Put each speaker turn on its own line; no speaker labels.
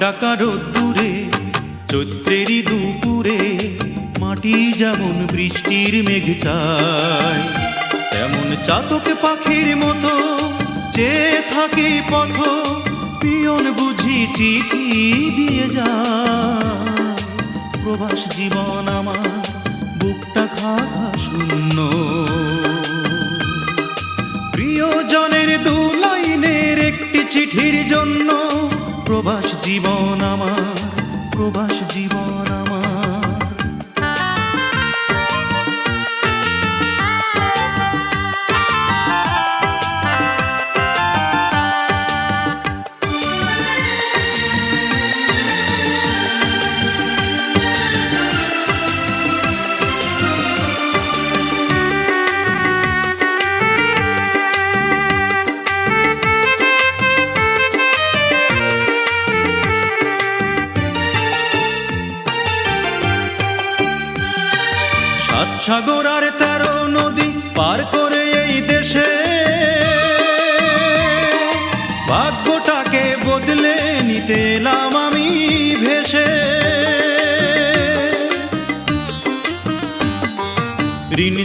ডাকা রোদ্দুরে চৈত্রেরই দুপুরে মাটি যেমন বৃষ্টির মেঘ চায়, তেমন চাতক পাখির মতো যে থাকে পথ, পিয়ন বুঝি চিঠি দিয়ে যায়। প্রবাস জীবন আমার বুকটা খা খা শূন্য। প্রিয়জনের দু লাইনের একটি চিঠির জন্য প্রবাস জীবন আমার প্রবাস জীবন আমার। সাত সাগর আর তেরো নদী পার করে এই দেশে। ভাগ্যটাকে বদলে নিতে এলাম আমি ভেসে। ঋণ